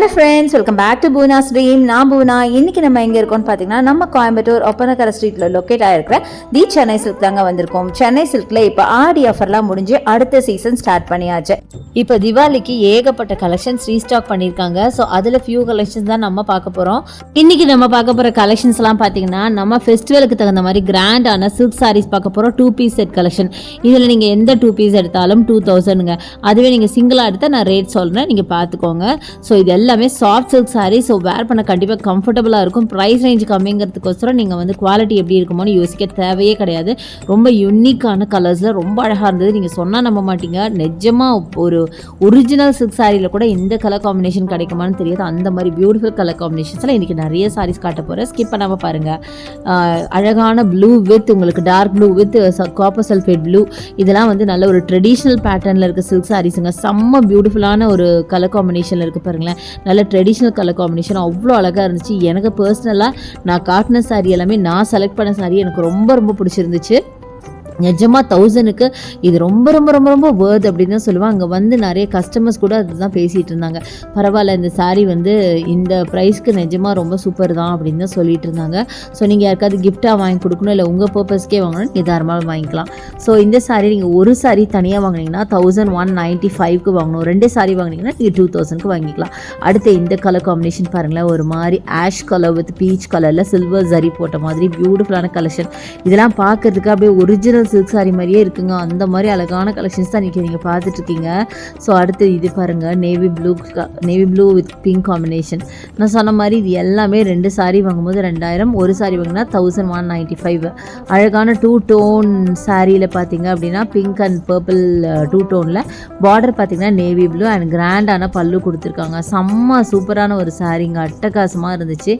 Hello friends welcome back to Poona stream நான் பூனா இன்னைக்கு நம்ம எங்கே இருக்கோம்னு பார்த்தீங்கன்னா நம்ம கோயம்புத்தூர் ஒப்பனக்கரை ஸ்ட்ரீட்டில் லொக்கேட் ஆகிருக்கிற தி சென்னை சில்க் தாங்க வந்திருக்கோம். சென்னை சில்கில் இப்போ ஆடி ஆஃபர்லாம் முடிஞ்சு அடுத்த சீசன் ஸ்டார்ட் பண்ணியாச்சு. இப்போ திவாலிக்கு ஏகப்பட்ட கலெக்ஷன்ஸ் ரீஸ்டாக் பண்ணியிருக்காங்க. ஸோ அதில் ஃபியூ கலெக்ஷன்ஸ் தான் நம்ம பார்க்க போகிறோம் இன்னைக்கு நம்ம பார்க்க போகிற கலெக்ஷன்ஸ்லாம் பார்த்தீங்கன்னா நம்ம ஃபெஸ்டிவலுக்கு தகுந்த மாதிரி கிராண்டான சில்க் சாரீஸ் பார்க்க போகிறோம் டூ பீஸ் செட் கலெக்ஷன் இதில் நீங்கள் எந்த டூ பீஸ் எடுத்தாலும் டூ தௌசண்ட்ங்க அதுவே நீங்கள் சிங்கிளாக எடுத்தால் நான் ரேட் சொல்கிறேன் நீங்கள் பார்த்துக்கோங்க. ஸோ இது எல்லாமே soft silk sari so wear பண்ண கண்டிப்பாக கம்ஃபர்டபுளாக இருக்கும். ப்ரைஸ் ரேஞ்ச் கம்மிங்கிறதுக்கோசரம் நீங்கள் வந்து குவாலிட்டி எப்படி இருக்குமோன்னு யோசிக்க தேவையே கிடையாது. ரொம்ப யூனிக்கான கலர்ஸில் ரொம்ப அழகாக இருந்தது. நீங்கள் சொன்னால் நம்ப மாட்டீங்க. நிஜமாக ஒரு ஒரிஜினல் சில்க் சாரியில் கூட இந்த கலர் காம்பினேஷன் கிடைக்குமான்னு தெரியாது. அந்த மாதிரி பியூட்டிஃபுல் கலர் காம்பினேஷன்ஸில் இன்றைக்கி நிறைய சாரீஸ் காட்ட போகிறேன் ஸ்கிப் பண்ணாமல் பாருங்கள் அழகான ப்ளூ வித் உங்களுக்கு dark blue with copper sulphate blue இதெல்லாம் வந்து நல்ல ஒரு ட்ரெடிஷ்னல் பேட்டர்னில் இருக்க சில்க் சாரீஸுங்க செம்ம பியூட்டிஃபுல்லான ஒரு கலர் காம்பினேஷனில் இருக்குது பாருங்களேன். நல்ல ட்ரெடிஷ்னல் கலர் காம்பினேஷன் அவ்வளோ அழகாக இருந்துச்சு. எனக்கு பர்சனலாக நான் காட்டின சாரீ எல்லாமே நான் செலக்ட் பண்ண சாரீ எனக்கு ரொம்ப ரொம்ப பிடிச்சிருந்துச்சு. நிஜமாக தௌசண்ட்க்கு இது ரொம்ப ரொம்ப ரொம்ப ரொம்ப வேர்த் அப்படின்னு தான் சொல்லுவேன் அங்கே வந்து நிறைய கஸ்டமர்ஸ் கூட அதுதான் பேசிகிட்டு இருந்தாங்க. பரவாயில்ல இந்த சாரீ வந்து இந்த ப்ரைஸ்க்கு நிஜமாக ரொம்ப சூப்பர் தான் அப்படின்னு தான் சொல்லிட்டு இருந்தாங்க. ஸோ நீங்கள் யாருக்காவது கிஃப்டாக வாங்கி கொடுக்கணும் இல்லை உங்கள் பர்பஸ்க்கே வாங்கணும் நிதாரமாக வாங்கிக்கலாம். ஸோ இந்த சாரீ நீங்கள் ஒரு சாரீ தனியாக வாங்கினீங்கன்னா தௌசண்ட் ஒன் நைன்ட்டி ஃபைவ்க்கு வாங்கணும். ரெண்டு சாரீ வாங்கினீங்கன்னா நீங்கள் டூ தௌசண்ட்க்கு வாங்கிக்கலாம். அடுத்து இந்த கலர் காம்பினேஷன் பாருங்களேன். ஒரு மாதிரி ஆஷ் கலர் வித் பீச் கலரில் சில்வர் ஜரி போட்ட மாதிரி பியூட்டிஃபுல்லான கலெக்ஷன் இதெல்லாம் பார்க்கறதுக்கு அப்படியே ஒரிஜினல் சில்க் சாரி மாதிரியே இருக்குங்க. அந்த மாதிரி அழகான கலெக்ஷன்ஸ் தான் இன்றைக்கி நீங்கள் பார்த்துட்ருக்கீங்க. ஸோ அடுத்து இது பாருங்கள் navy blue navy blue with pink combination நான் சொன்ன மாதிரி இது எல்லாமே ரெண்டு சாரீ வாங்கும்போது ரெண்டாயிரம் ஒரு சாரீ வாங்கினா தௌசண்ட் ஒன் நைன்ட்டி ஃபைவ் அழகான டூ டோன் சாரியில் பார்த்தீங்க அப்படின்னா பிங்க் அண்ட் பர்பிள் டூ டோனில் பார்டர் பார்த்தீங்கன்னா நேவி ப்ளூ அண்ட் கிராண்டான பல்லு கொடுத்துருக்காங்க. செம்ம சூப்பரான ஒரு சாரீங்க அட்டகாசமாக இருந்துச்சு.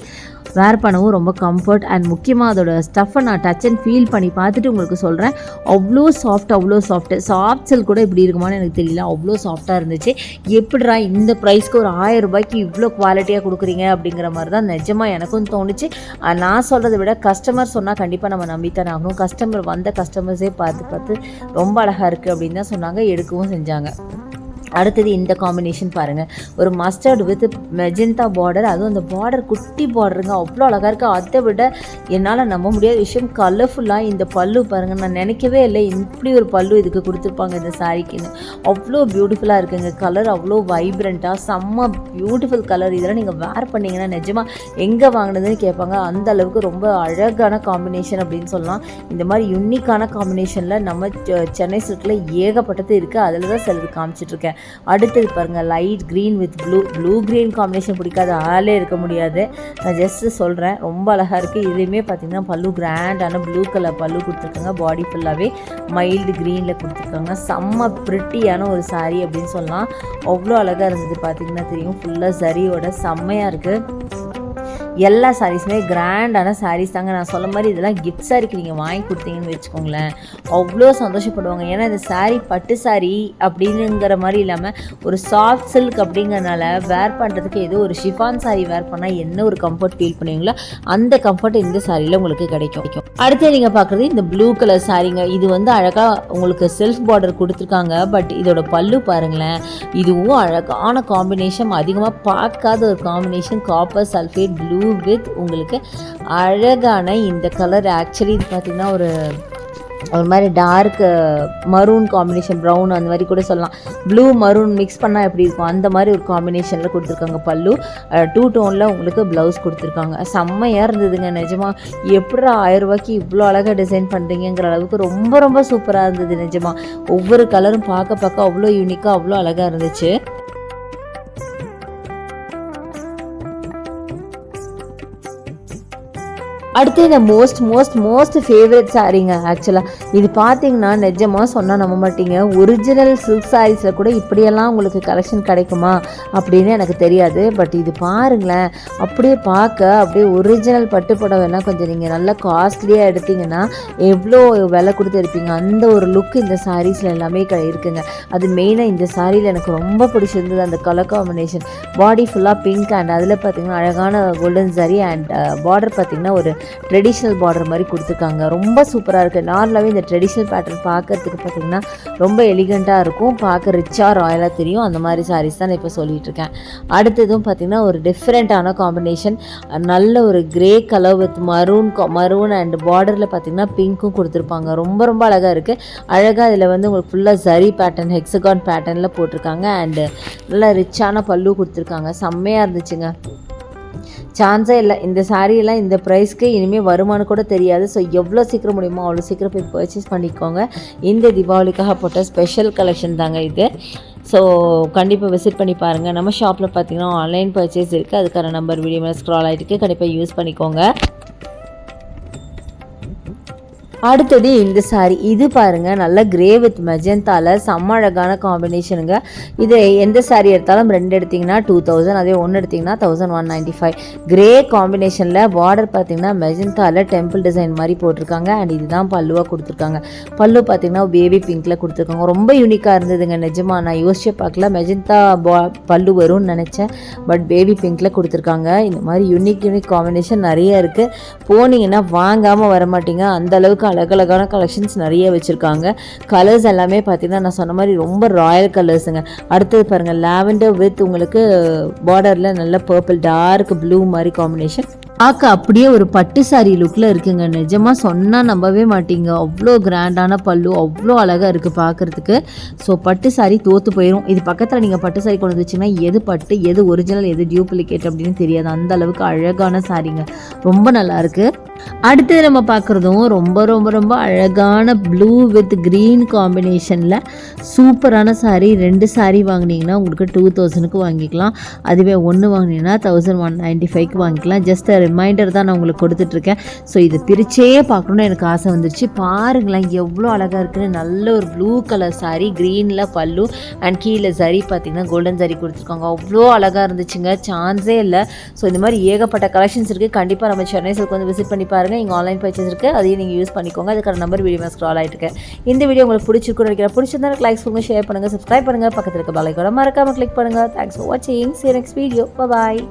வேர் பண்ணவும் ரொம்ப கம்ஃபர்ட் அண்ட் முக்கியமாக அதோட ஸ்டஃப்பை நான் டச் அண்ட் ஃபீல் பண்ணி பார்த்துட்டு உங்களுக்கு சொல்கிறேன் அவ்வளோ சாஃப்ட் அவ்வளோ சாஃப்ட் சாஃப்ட் சில்க் கூட இப்படி இருக்குமான்னு எனக்கு தெரியல. அவ்வளோ சாஃப்டாக இருந்துச்சு. எப்படிடா இந்த ப்ரைஸ்க்கு ஒரு ஆயிரம் ரூபாய்க்கு இவ்வளோ குவாலிட்டியாக கொடுக்குறீங்க அப்படிங்கிற மாதிரி தான் நிஜமாக எனக்கும் தோணுச்சு. நான் சொல்கிறத விட கஸ்டமர் சொன்னால் கண்டிப்பாக நம்ம நம்பித்தானே ஆகணும். கஸ்டமர் வந்த கஸ்டமர்ஸே பார்த்து பார்த்து ரொம்ப அழகாக இருக்குது அப்படின்னு தான் சொன்னாங்க. எடுக்கவும் செஞ்சாங்க. அடுத்தது இந்த காம்பினேஷன் பாருங்கள் ஒரு மஸ்டர்டு வித் மெஜெண்டா பார்டர் அதுவும் அந்த பார்டர் குட்டி பார்டருங்க அவ்வளோ அழகாக இருக்குது அதை விட என்னால் நம்ப முடியாத விஷயம் கலர்ஃபுல்லாக இந்த பல்லு பாருங்கள் நான் நினைக்கவே இல்லை இப்படி ஒரு பல்லு இதுக்கு கொடுத்துருப்பாங்க இந்த சாரீக்குன்னு. அவ்வளோ பியூட்டிஃபுல்லாக இருக்குங்க. கலர் அவ்வளோ வைப்ரண்ட்டாக செம்ம பியூட்டிஃபுல் கலர் இதெல்லாம் நீங்கள் வேர் பண்ணிங்கன்னா நிஜமாக எங்கே வாங்கினதுன்னு கேட்பாங்க. அந்த அளவுக்கு ரொம்ப அழகான காம்பினேஷன் அப்படின்னு சொல்லலாம். இந்த மாதிரி யுனிக்கான காம்பினேஷனில் நம்ம செ- சென்னை சில்கில் ஏகப்பட்டது இருக்குது அதில் தான் சிலது காமிச்சிட்ருக்கேன் அடுத்தது பாருங்கள் light green with blue blue green combination பிடிக்காத ஆளே இருக்க முடியாது. நான் ஜஸ்ட்டு சொல்கிறேன் ரொம்ப அழகாக இருக்குது இதுலேயுமே பார்த்தீங்கன்னா பல்லு கிராண்டான ப்ளூ கலர் பல்லு கொடுத்துருக்காங்க. பாடி ஃபுல்லாகவே மைல்டு க்ரீனில் கொடுத்துருக்காங்க. செம்ம ப்ரிட்டியான ஒரு சாரீ அப்படின்னு சொல்லலாம். அவ்வளோ அழகாக இருந்தது பார்த்தீங்கன்னா தெரியும். ஃபுல்லாக சரியோட செம்மையாக இருக்குது எல்லா சாரீஸுமே கிராண்டான சாரீஸ் தாங்க. நான் சொல்ல மாதிரி இதெல்லாம் கிஃப்ட் சாரிக்கு நீங்கள் வாங்கி கொடுத்தீங்கன்னு வச்சுக்கோங்களேன். அவ்வளோ சந்தோஷப்படுவாங்க. ஏன்னா இந்த சாரீ பட்டு சாரீ அப்படிங்கிற மாதிரி இல்லாமல் ஒரு சாஃப்ட் சில்க் அப்படிங்கிறனால வேர் பண்ணுறதுக்கு ஏதோ ஒரு ஷிஃபான் சாரீ வேர் பண்ணால் என்ன ஒரு கம்ஃபர்ட் ஃபீல் பண்ணுவீங்களோ அந்த கம்ஃபர்ட் இந்த சாரியில் உங்களுக்கு கிடைக்கும். அடுத்து நீங்கள் பார்க்குறது இந்த ப்ளூ கலர் சாரீங்க இது வந்து அழகாக உங்களுக்கு செல்ஃப் பார்டர் கொடுத்துருக்காங்க. பட் இதோட பல்லு பாருங்களேன். இதுவும் அழகான காம்பினேஷன் அதிகமாக பார்க்காத ஒரு combination copper sulphate blue with உங்களுக்கு அழகான இந்த கலர் ஆக்சுவலி இது பார்த்திங்கன்னா ஒரு ஒரு மாதிரி டார்க் மரூன் காம்பினேஷன் ப்ரௌன் அந்த மாதிரி கூட சொல்லலாம். ப்ளூ மரூன் மிக்ஸ் பண்ணால் எப்படி இருக்கும்? அந்த மாதிரி ஒரு காம்பினேஷனில் கொடுத்துருக்காங்க பல்லு. டூ டோனில் உங்களுக்கு ப்ளவுஸ் கொடுத்துருக்காங்க. செம்மையாக இருந்ததுங்க நிஜமாக எப்படி ஆயிரம் ரூபாய்க்கு இவ்வளோ அழகாக டிசைன் பண்ணுறீங்கிற அளவுக்கு ரொம்ப ரொம்ப சூப்பராக இருந்தது நிஜமாக ஒவ்வொரு கலரும் பார்க்க பார்க்க அவ்வளோ யூனிக்காக அவ்வளோ அழகாக இருந்துச்சு. அடுத்து இந்த மோஸ்ட் மோஸ்ட் மோஸ்ட் ஃபேவரட் சாரீங்க ஆக்சுவலாக இது பார்த்தீங்கன்னா நிஜமாக சொன்னால் நம்ப மாட்டீங்க. ஒரிஜினல் சில்க் சாரீஸில் கூட இப்படியெல்லாம் உங்களுக்கு கலெக்ஷன் கிடைக்குமா அப்படின்னு எனக்கு தெரியாது. பட் இது பாருங்களேன் அப்படியே பார்க்க அப்படியே ஒரிஜினல் பட்டு புடவைலாம் கொஞ்சம் நீங்கள் நல்லா காஸ்ட்லியாக எடுத்தீங்கன்னா எவ்வளோ விலை கொடுத்து இருப்பீங்க அந்த ஒரு லுக் இந்த சாரீஸில் எல்லாமே க இருக்குங்க. அது மெயினாக இந்த சாரியில் எனக்கு ரொம்ப பிடிச்சிருந்தது அந்த கலர் காம்பினேஷன் பாடி ஃபுல்லாக பிங்க் அண்ட் அதில் பார்த்தீங்கன்னா அழகான கோல்டன் சாரி அண்ட் பார்டர் பார்த்தீங்கன்னா ஒரு ட்ரெடிஷ்னல் பார்டர் மாதிரி கொடுத்துருக்காங்க. ரொம்ப சூப்பராக இருக்குது நார்மலாகவே இந்த ட்ரெடிஷ்னல் பேட்டர்ன் பார்க்கறதுக்கு பார்த்திங்கன்னா ரொம்ப எலிகண்ட்டாக இருக்கும். பார்க்க ரிச்சாக ராயலாக தெரியும். அந்த மாதிரி சாரீஸ் தான் நான் இப்போ சொல்லிகிட்ருக்கேன் அடுத்ததும் பார்த்திங்கன்னா ஒரு டிஃப்ரெண்ட்டான காம்பினேஷன் நல்ல ஒரு grey colour with maroon maroon and பார்டரில் பார்த்திங்கன்னா பிங்க்கும் கொடுத்துருப்பாங்க. ரொம்ப ரொம்ப அழகாக இருக்குது அழகாக இதில் வந்து உங்களுக்கு ஃபுல்லாக ஜரி பேட்டர்ன் ஹெக்ஸகான் பேட்டர்னில் போட்டிருக்காங்க. அண்டு நல்லா ரிச்சான பல்லு கொடுத்துருக்காங்க. செம்மையாக இருந்துச்சுங்க. சான்ஸே இல்லை. இந்த சாரியெல்லாம் இந்த ப்ரைஸ்க்கு இனிமேல் வருமானு கூட தெரியாது. ஸோ எவ்வளோ சீக்கிரம் முடியுமோ அவ்வளோ சீக்கிரம் போய் பர்ச்சேஸ் பண்ணிக்கோங்க. இந்த தீபாவளிக்காக போட்ட ஸ்பெஷல் கலெக்ஷன் தாங்க இது. ஸோ கண்டிப்பாக விசிட் பண்ணி பாருங்கள் நம்ம ஷாப்பில் பார்த்தீங்கன்னா ஆன்லைன் பர்ச்சேஸ் இருக்குது அதுக்கான நம்பர் வீடியோ ஸ்க்ரால் ஆகிட்டு கண்டிப்பாக யூஸ் பண்ணிக்கோங்க. அடுத்தது இந்த சாரி இது பாருங்கள் நல்லா கிரே வித் மெஜெந்தாவில் செம்ம அழகான காம்பினேஷனுங்க இது எந்த சாரி எடுத்தாலும் ரெண்டு எடுத்தீங்கன்னா டூ தௌசண்ட் அதே ஒன்று எடுத்தீங்கன்னா thousand one ninety five grey காம்பினேஷனில் பார்டர் பார்த்தீங்கன்னா மெஜெந்தாவில் டெம்பிள் டிசைன் மாதிரி போட்டிருக்காங்க. அண்ட் இதுதான் பல்லுவாக கொடுத்துருக்காங்க. பல்லு பார்த்தீங்கன்னா பேபி பிங்க்கில் கொடுத்துருக்காங்க. ரொம்ப யூனிக்காக இருந்ததுங்க நிஜமா. நான் யோசிச்சு பார்க்கல. மெஜந்தா பா பல்லு வரும்னு நினச்சேன். பட் பேபி பிங்க்கில் கொடுத்துருக்காங்க. இந்த மாதிரி யூனிக் யூனிக் காம்பினேஷன் நிறைய இருக்குது போனீங்கன்னா வாங்காமல் வர மாட்டீங்க அந்த அளவுக்கு அழகழகான கலெக்ஷன்ஸ் நிறைய வச்சுருக்காங்க. கலர்ஸ் எல்லாமே பார்த்திங்கன்னா நான் சொன்ன மாதிரி ரொம்ப ராயல் கலர்ஸுங்க அடுத்தது பாருங்கள் லாவெண்டர் வித் உங்களுக்கு பார்டரில் நல்ல பர்பிள் டார்க் ப்ளூ மாதிரி காம்பினேஷன் பார்க்க அப்படியே ஒரு பட்டு சாரி லுக்கில் இருக்குங்க. நிஜமாக சொன்னால் நம்பவே மாட்டீங்க. அவ்வளோ கிராண்டான பல்லு அவ்வளோ அழகாக இருக்குது பார்க்குறதுக்கு. ஸோ பட்டு சாரி தோற்று போயிடும் இது பக்கத்தில் நீங்கள் பட்டு சாரி கொண்டு வச்சிங்கன்னா எது பட்டு எது ஒரிஜினல் எது டியூப்ளிகேட் அப்படின்னு தெரியாது. அந்த அளவுக்கு அழகான சாரிங்க. ரொம்ப நல்லாயிருக்கு அடுத்தது நம்ம பார்க்குறதும் ரொம்ப ரொம்ப ரொம்ப அழகான ப்ளூ வித் க்ரீன் காம்பினேஷனில் சூப்பரான சாரி ரெண்டு சாரி வாங்கினீங்கன்னா உங்களுக்கு டூ தௌசண்ட்க்கு வாங்கிக்கலாம். அதுவே ஒன்று வாங்கினீங்கன்னா தௌசண்ட் ஒன் நைன்ட்டி ஃபைவ்க்கு வாங்கிக்கலாம். ஜஸ்ட் ரிமைண்டர் தான் நான் உங்களுக்கு கொடுத்துட்ருக்கேன். ஸோ இதை பிரிச்சே பார்க்கணுன்னு எனக்கு ஆசை வந்துருச்சு. பாருங்களேன் எவ்வளோ அழகாக இருக்குன்னு. நல்ல ஒரு ப்ளூ கலர் சாரி க்ரீனில் பல்லு அண்ட் கீழே சரி பார்த்தீங்கன்னா கோல்டன் சரி கொடுத்துருக்காங்க. அவ்வளோ அழகாக இருந்துச்சுங்க. சான்ஸே இல்லை. ஸோ இந்த மாதிரி ஏகப்பட்ட கலெக்ஷன்ஸ் இருக்குது கண்டிப்பாக நம்ம சென்னை சில்க் வந்து விசிட் பண்ணி பாருங்கள் இங்கே ஆன்லைன் பர்ச்சேஸ் இருக்குது அதையும் நீங்கள் யூஸ் பண்ணிக்கோங்க. அதுக்கான நம்பர் வீடியோ ஸ்க்ரால் ஆகிட்டு இருக்கேன். இந்த வீடியோ உங்களுக்கு பிடிச்சிருக்குன்னு நினைக்கிறேன். பிடிச்சிருந்தா லைக்ஸ் பண்ணுங்கள் ஷேர் பண்ணுங்கள் சப்ஸ்கிரைப் பண்ணுங்கள் பக்கத்தில் இருக்க பலை கூட மறக்காமல் கிளிக் பண்ணுங்கள் தேங்க்ஸ் ஃபார் வாட்சிங் சி நெக்ஸ்ட் வீடியோ பாய்